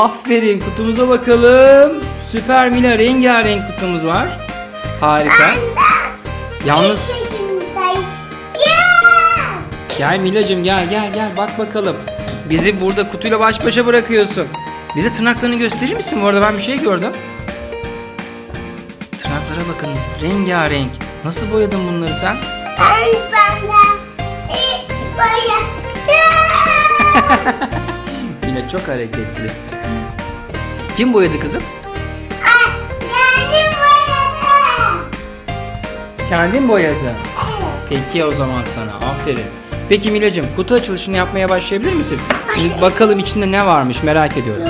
Aferin kutumuza bakalım. Süper Mila rengarenk kutumuz var. Harika. Yalnız gel Milacığım gel gel gel bak bakalım. Bizi burada kutuyla baş başa bırakıyorsun. Bize tırnaklarını gösterir misin? Bu arada ben bir şey gördüm. Tırnaklara bakın rengarenk. Nasıl boyadın bunları sen? Ben bana ilk boyadım. Mila çok hareketli. Kim boyadı kızım? Annem boyadı. Kendin boyadı. Evet. Peki o zaman sana aferin. Peki Milacığım kutu açılışını yapmaya başlayabilir misin? Şimdi bakalım içinde ne varmış merak ediyorum.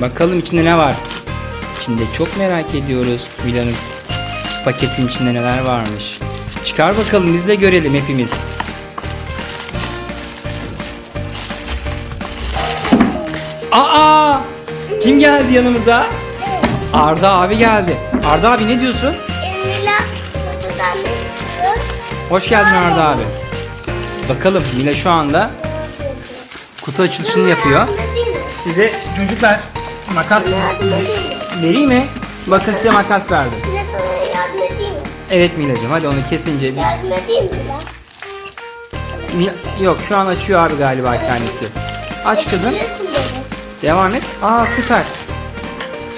Bakalım içinde ne var? İçinde çok merak ediyoruz Mila'nın paketin içinde neler varmış. Çıkar bakalım biz de görelim hepimiz. Aa! Kim geldi yanımıza? Arda abi geldi. Arda abi ne diyorsun? Emila kutudan? Hoş geldin Arda abi. Bakalım Mila şu anda kutu açılışını yapıyor. Size çocuklar makas vereyim mi? Bakın size makas verdim. Evet Milacığım hadi onu kesince. Yardım edeyim mi lan? Yok şu an açıyor abi galiba kendisi. Aç kızım. Açıyorsun beni. Devam et. Aa süper.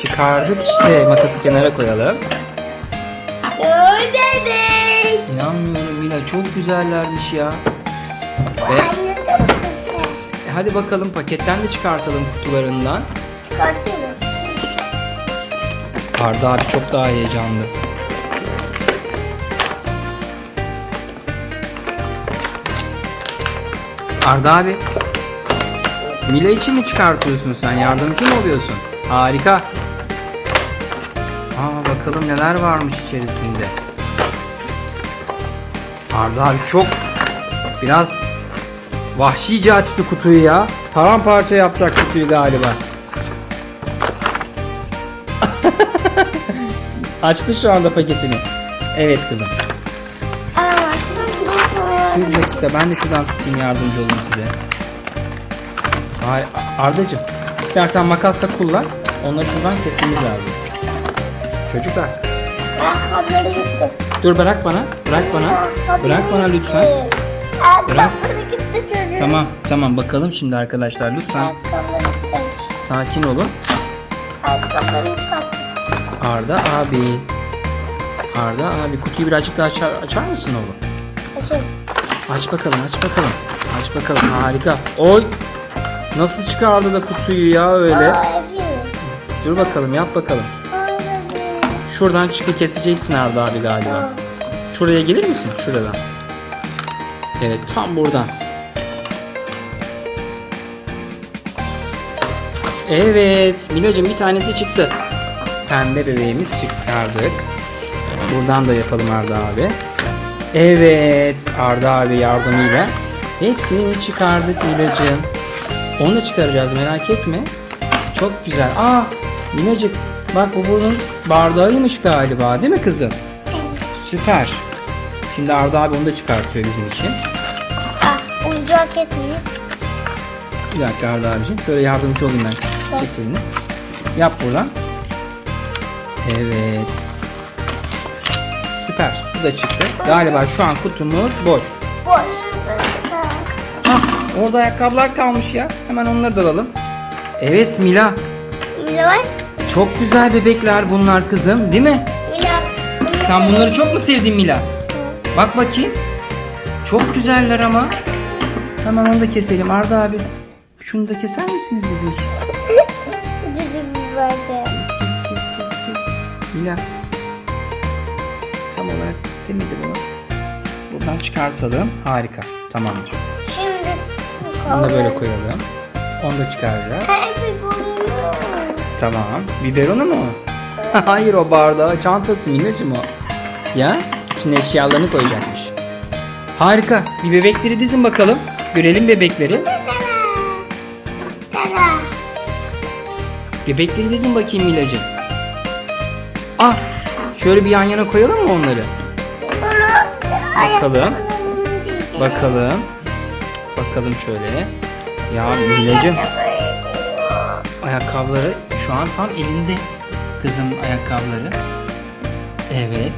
Çıkardık işte makası kenara koyalım. Dur bebek. İnanmıyorum Mila çok güzellermiş ya. Ve Anne de bakın e, hadi bakalım paketten de çıkartalım kutularından. Çıkartayım mı? Arda abi çok daha heyecanlı. Arda abi. Mila için mi çıkartıyorsun sen? Yardımcı mı oluyorsun? Harika. Aa bakalım neler varmış içerisinde. Arda abi çok biraz vahşice açtı kutuyu ya. Paramparça yapacak kutuyu galiba. Açtı şu anda paketini. Evet kızım. Dur Bir dakika ben de şuradan tutayım yardımcı olayım size. Ay, Ardacığım istersen makasla kullan. Onları şuradan kesmemiz lazım. Çocuklar Ayakkabıları gitti. dur bırak bana. Bırak bana. Ayakkabıları Bırak bana lütfen. Gitti çocuğum. Tamam tamam bakalım şimdi arkadaşlar lütfen gitti. sakin olun. Arda abi. Arda abi kutuyu birazcık daha açar, açar mısın oğlum? Açayım. Aç bakalım aç bakalım. Aç bakalım harika. Oy. Nasıl çıkardı da kutuyu ya öyle. Dur bakalım yap bakalım. Şuradan çıkı keseceksin Arda abi galiba. Şuraya gelir misin? Şuradan. Evet tam buradan. Evet Milacığım bir tanesi çıktı. Pembe bebeğimiz çıkardık. Buradan da yapalım Arda abi. Evet Arda abi yardımıyla. Hepsini çıkardık Milacığım. Onu da çıkaracağız merak etme. Çok güzel. Aa Minacık bak bu bunun bardağıymış galiba değil mi kızım? Süper. Şimdi Arda abi onu da çıkartıyor bizim için. Ah, oyuncağı kesmeyeyim. Bir dakika Arda abicim. Şöyle yardımcı olayım ben. Çek elini. Yap buradan. Evet. Süper. Bu da çıktı. Galiba şu an kutumuz boş. Boş. Hah, orada ayakkabılar kalmış ya. Hemen onları da alalım. Evet Mila. Mila var. Çok güzel bebekler bunlar kızım değil mi? Mila. Sen bunları çok mu sevdin Mila? Bak bakayım. Çok güzeller ama. Hemen onu da keselim Arda abi. Şunu da keser misiniz bizim için? Kes kes kes kes kes. Mila. Tam olarak istemedi bunu. Buradan çıkartalım. Harika. Tamamdır. Şimdi Bunu da böyle koyalım. Onu da çıkaracağız. Tamam. Biberonu mu? Hayır o bardağı çantası Minacım o. Ya içine eşyalarını koyacakmış. Harika. Bir bebekleri dizin bakalım. Görelim bebekleri. Bebekleri dizin bakayım Milacığım. Ah şöyle bir yan yana koyalım mı onları? Bakalım. Bakalım. Bakalım şöyle. Ya Milacığım ayakkabıları şu an tam elinde kızım ayakkabıları. Evet.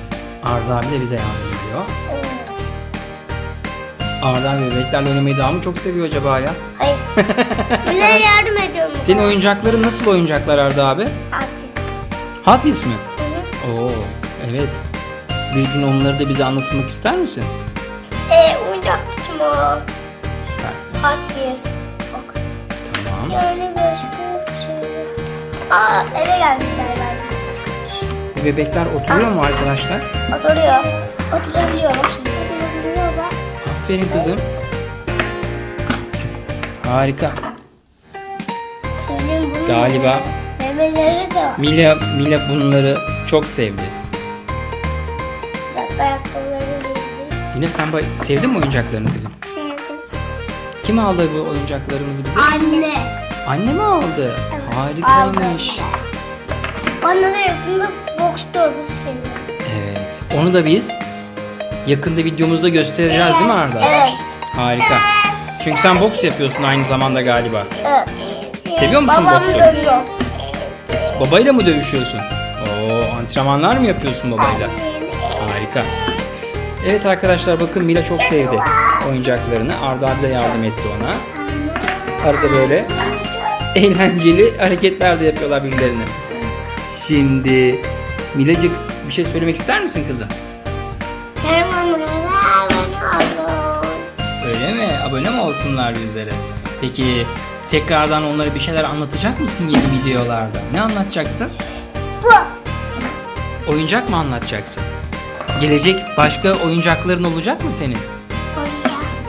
Arda abi de bize yardım ediyor. Arda abi bebeklerle oynamayı daha mı çok seviyor acaba ya? Hayır. Bize yardım ediyorum. Senin oyuncakların nasıl oyuncaklar Arda abi? Hot Wheels mi? Hı hı. Oo, evet. Bir gün onları da bize anlatmak ister misin? Ee, oyuncakçım o. Süper. Herkes. Bak. Tamam. Yani başka şey. Aa eve gelmişler ben. Bebekler oturuyor mu arkadaşlar? Oturuyor. Oturabiliyor bak şimdi. Oturabiliyor bak. Aferin kızım. Harika. Bunun Galiba- Memeleri de var. Mila, Mila bunları çok sevdi. Yine sen bay- sevdin mi oyuncaklarını kızım? Sevdim. Kim aldı bu oyuncaklarımızı bize? Anne. Anne mi aldı? Evet, Harikaymış. aldı. Bana da yakında boks torbası geliyor. Evet. Onu da biz yakında videomuzda göstereceğiz değil mi Arda? Evet. Harika. Çünkü sen boks yapıyorsun aynı zamanda galiba. Evet. Seviyor musun Babam boksu? dövüyor. Babayla mı dövüşüyorsun? Oo, antrenmanlar mı yapıyorsun babayla? Harika. Evet arkadaşlar bakın Mila çok sevdi oyuncaklarını. Arda abi de yardım etti ona. Arada böyle eğlenceli hareketler de yapıyorlar birbirlerine. Şimdi Milacık bir şey söylemek ister misin kızım? Öyle mi? Abone mi olsunlar bizlere? Peki tekrardan onlara bir şeyler anlatacak mısın yeni videolarda? Ne anlatacaksın? Bu. Oyuncak mı anlatacaksın? Gelecek başka oyuncakların olacak mı senin?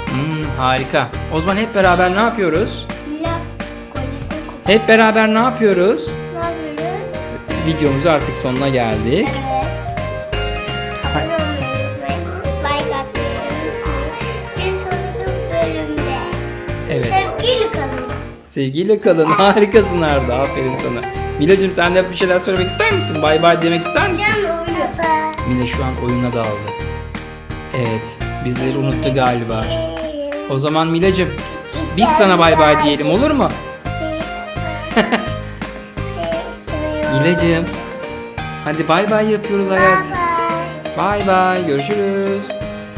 Hmm, harika. O zaman hep beraber ne yapıyoruz? La. Hep beraber ne yapıyoruz? Ne yapıyoruz? Videomuz artık sonuna geldik. Evet. Abone olmayı unutmayın. Like atmayı unutmayın. Bir sonraki bölümde. Evet. Sevgiyle kalın. Sevgiyle kalın. Harikasın Arda. Aferin sana. Milacığım sen de bir şeyler söylemek ister misin? Bay bay demek ister misin? Mila şu an oyuna daldı. Evet. Bizleri unuttu galiba. O zaman Milacığım biz sana bay bay diyelim olur mu? Milacığım. Hadi bay bay yapıyoruz hayat. Bay bay. Görüşürüz.